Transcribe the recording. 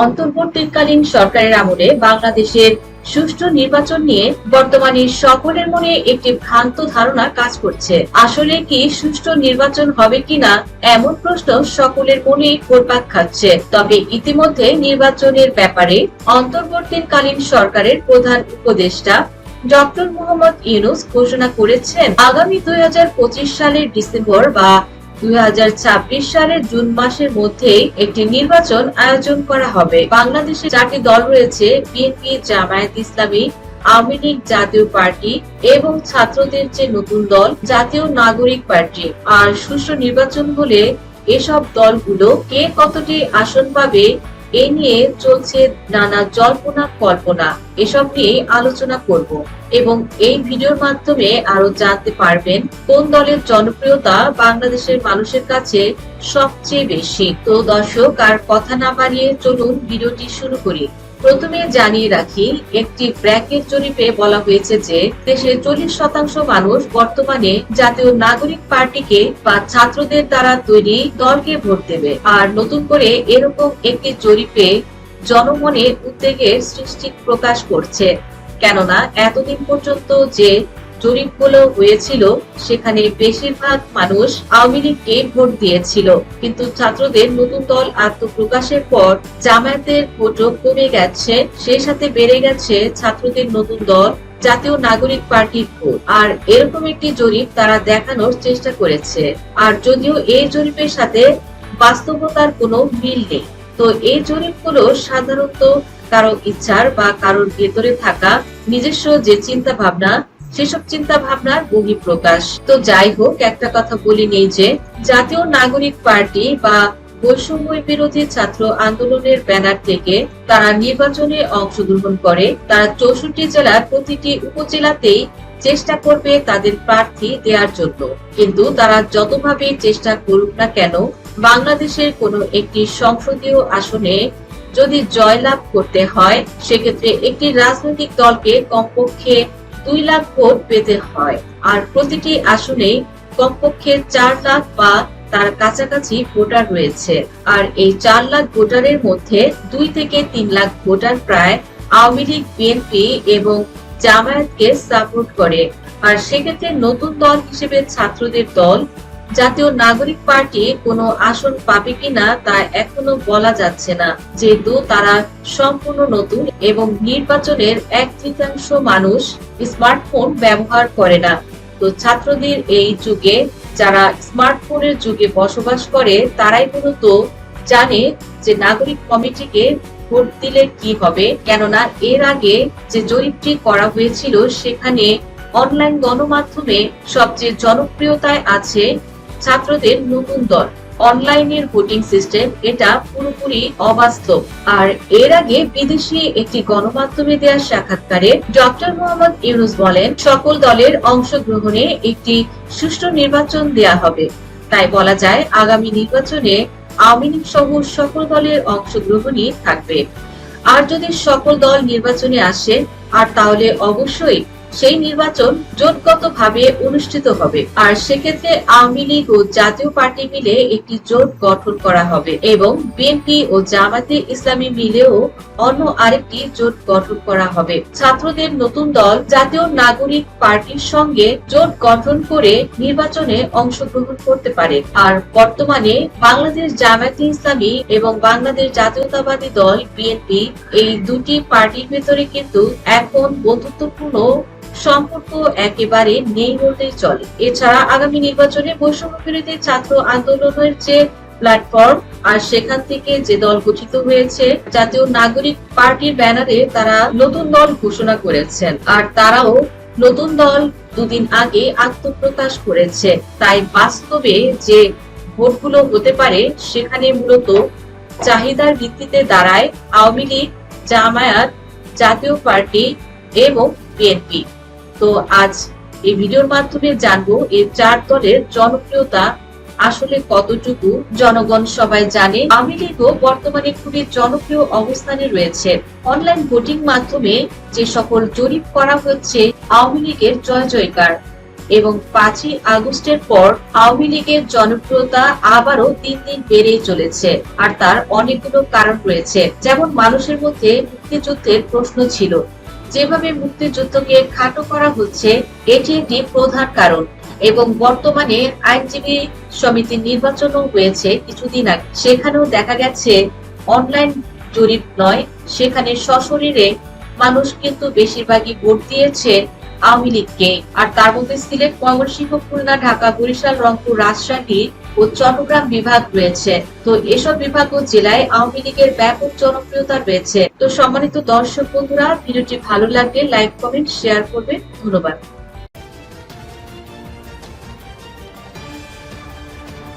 অন্তর্বর্তীকালীন সরকারের আমলে বাংলাদেশের সুষ্ঠু নির্বাচন নিয়ে বর্তমানে সকলের মনে একটি ভ্রান্ত ধারণা কাজ করছে। আসলে কি সুষ্ঠু নির্বাচন হবে কিনা এমন প্রশ্ন সকলের মনে ঘুরপাক খাচ্ছে। তবে ইতিমধ্যে নির্বাচনের ব্যাপারে অন্তর্বর্তীকালীন সরকারের প্রধান উপদেষ্টা ডক্টর মোহাম্মদ ইউনুস ঘোষণা করেছেন, আগামী দুই হাজার পঁচিশ সালের ডিসেম্বর বা দু হাজার ছাব্বিশ সালের জুন মাসের মধ্যে একটি নির্বাচন আয়োজন করা হবে। বাংলাদেশে চারটি দল রয়েছে, বিএনপি, জামায়াত ইসলামী, আওয়ামী লীগ জাতীয় পার্টি এবং ছাত্রদের যে নতুন দল, জাতীয় নাগরিক পার্টি। আর সুষ্ঠু নির্বাচন হলে এসব দলগুলো কে কতটি আসন পাবে, এ নিয়ে চলছে নানা জল্পনা কল্পনা এসব নিয়ে আলোচনা করব এবং এই ভিডিওর মাধ্যমে আরও জানতে পারবেন কোন দলের জনপ্রিয়তা বাংলাদেশের মানুষের কাছে সবচেয়ে বেশি। তো দর্শক, আর কথা না বাড়িয়ে চলুন ভিডিওটি শুরু করি। প্রথমে জানিয়ে রাখি, একটি ব্র্যাকেট জরিপে বলা হয়েছে যে দেশের চল্লিশ শতাংশ মানুষ বর্তমানে জাতীয় নাগরিক পার্টিকে বা ছাত্রদের দ্বারা তৈরি দলকে ভোট দেবে। আর নতুন করে এরকম একটি জরিপে জনমনের উদ্বেগের সৃষ্টি প্রকাশ করছে। কেননা, এতদিন পর্যন্ত যে জরিপগুলো হয়েছিল, সেখানে বেশিরভাগ মানুষ আওয়ামী লীগকে ভোট দিয়েছিল। কিন্তু ছাত্রদের নতুন দল আত্মপ্রকাশের পর জামায়াতের ভোটও কমে গেছে, সেই সাথে বেড়ে গেছে ছাত্রদের নতুন দল, জাতীয় নাগরিক পার্টির ভোট। আর এরকম একটি জরিপ তারা দেখানোর চেষ্টা করেছে। আর যদিও এই জরিপের সাথে বাস্তবতার কোনো মিল নেই। তো এই জরিপগুলো সাধারণত কারও ইচ্ছার বা কারোর ভেতরে থাকা নিজস্ব যে চিন্তা ভাবনা সেসব চিন্তা ভাবনার বহিঃপ্রকাশ। তো যাই হোক, একটা কথা বলি নেই যে, জাতীয় নাগরিক পার্টি বা বৈষম্য বিরোধী ছাত্র আন্দোলনের ব্যানার থেকে তারা নির্বাচনে অংশগ্রহণ করে। তারা চৌষট্টি জেলার প্রতিটি উপজেলাতেই চেষ্টা করবে তাদের প্রার্থী দেওয়ার জন্য। কিন্তু তারা যতভাবে চেষ্টা করুক না কেন বাংলাদেশের কোনো একটি সংসদীয় আসনে যদি জয়লাভ করতে হয়, সেক্ষেত্রে একটি রাজনৈতিক দলকে কমপক্ষে দুই লাখ ভোট পেতে হয়। আর প্রতিটি আসনে কমপক্ষে চার লাখ বা তার কাছাকাছি ভোটার রয়েছে। আর এই চার লাখ ভোটারের মধ্যে দুই থেকে তিন লাখ ভোটার প্রায় আওয়ামী লীগ, বিএনপি এবং জামায়াতকে সাপোর্ট করে। আর সেক্ষেত্রে নতুন দল হিসেবে ছাত্রদের দল জাতীয় নাগরিক পার্টি কোনো আসন পাবে কিনা তা এখনও বলা যাচ্ছে না। যেহেতু তারা সম্পূর্ণ নতুন এবং নির্বাচনের এক তৃতীয়াংশ মানুষ স্মার্টফোন ব্যবহার করে না। তো ছাত্রদের এই যুগে যারা স্মার্টফোনের যুগে বসবাস করে, তারাই মূলত জানে যে নাগরিক কমিটিকে ভোট দিলে কি হবে। কেননা এর আগে যে জরিপটি করা হয়েছিল, সেখানে অনলাইন গণমাধ্যমে সবচেয়ে জনপ্রিয়তায় আছে ছাত্রদের নতুন দল। অনলাইনের ভোটিং সিস্টেম এটা পুরোপুরি অবাস্তব। আর এর আগে বিদেশি একটি গণমাধ্যমে দেওয়া সাক্ষাৎকারে ডক্টর মোহাম্মদ ইউনুস বলেন, সকল দলের অংশগ্রহণে একটি সুষ্ঠু নির্বাচন দেয়া হবে। তাই বলা যায়, আগামী নির্বাচনে আওয়ামী লীগ সহ সকল দলের অংশগ্রহণই থাকবে। আর যদি সকল দল নির্বাচনে আসে, আর তাহলে অবশ্যই সেই নির্বাচন জোটগতভাবে অনুষ্ঠিত হবে। আর সেক্ষেত্রে আওয়ামী লীগ ও জাতীয় পার্টি মিলে একটি জোট গঠন করা হবে এবং বিএনপি ও জামাতে ইসলামী মিলেও অন্য আরেকটি জোট গঠন করা হবে। ছাত্রদের নতুন দল জাতীয় নাগরিক পার্টির সঙ্গে জোট গঠন করে নির্বাচনে অংশগ্রহণ করতে পারে। আর বর্তমানে বাংলাদেশ জামায়াতে ইসলামী এবং বাংলাদেশ জাতীয়তাবাদী দল বিএনপি এই দুটি পার্টির ভেতরে কিন্তু এখন বন্ধুত্বপূর্ণ সম্পর্ক একেবারে নেই বলতেই চলে। এছাড়া আগামী নির্বাচনে বৈষম্য বিরোধী ছাত্র আন্দোলনের যে প্ল্যাটফর্ম আর সেখান থেকে যে দল গঠিত হয়েছে, জাতীয় নাগরিক পার্টির ব্যানারে তারা নতুন দল ঘোষণা করেছেন। আর তারাও নতুন দল দুদিন আগে আত্মপ্রকাশ করেছে। তাই বাস্তবে যে ভোটগুলো হতে পারে, সেখানে মূলত চাহিদার ভিত্তিতে দাঁড়ায় আওয়ামী লীগ, জামায়াত, জাতীয় পার্টি এবং বিএনপি। তো আজ এই ভিডিওর মাধ্যমে জানব এই চার দলের জনপ্রিয়তা আসলে কতটুকু জনগণ সবাই জানে। আওয়ামী লীগও বর্তমানে খুবই জনপ্রিয় অবস্থানে রয়েছে। অনলাইন ভোটিং মাধ্যমে যে সকল জরিপ করা হচ্ছে, আওয়ামী লীগের জয় জয়কার। এবং পাঁচই আগস্টের পর আওয়ামী লীগের জনপ্রিয়তা আবারও দিন দিন বেড়েই চলেছে। আর তার অনেকগুলো কারণ রয়েছে। যেমন মানুষের মধ্যে মুক্তিযুদ্ধের প্রশ্ন ছিল। যেভাবে মুক্তিযুদ্ধকে খাটো করা হচ্ছে, এটি একটি প্রধান কারণ এবং বর্তমানে আইনজীবী সমিতির নির্বাচনও হয়েছে কিছুদিন আগে। সেখানেও দেখা গেছে, অনলাইন জরিপ নয়, সেখানে সশরীরে মানুষ কিন্তু বেশিরভাগই ভোট দিয়েছে আওয়ামী লীগকে। আর তার মধ্যে সিলেট ময়মনসিংহ খুলনা, ঢাকা, বরিশাল, রংপুর, রাজশাহী ও চট্টগ্রাম বিভাগ রয়েছে। তো এসব বিভাগ ও জেলায় আওয়ামী লীগের ব্যাপক জনপ্রিয়তা রয়েছে। তো সম্মানিত দর্শক বন্ধুরা, ভিডিওটি ভালো লাগলে লাইক, কমেন্ট, শেয়ার করবেন। ধন্যবাদ।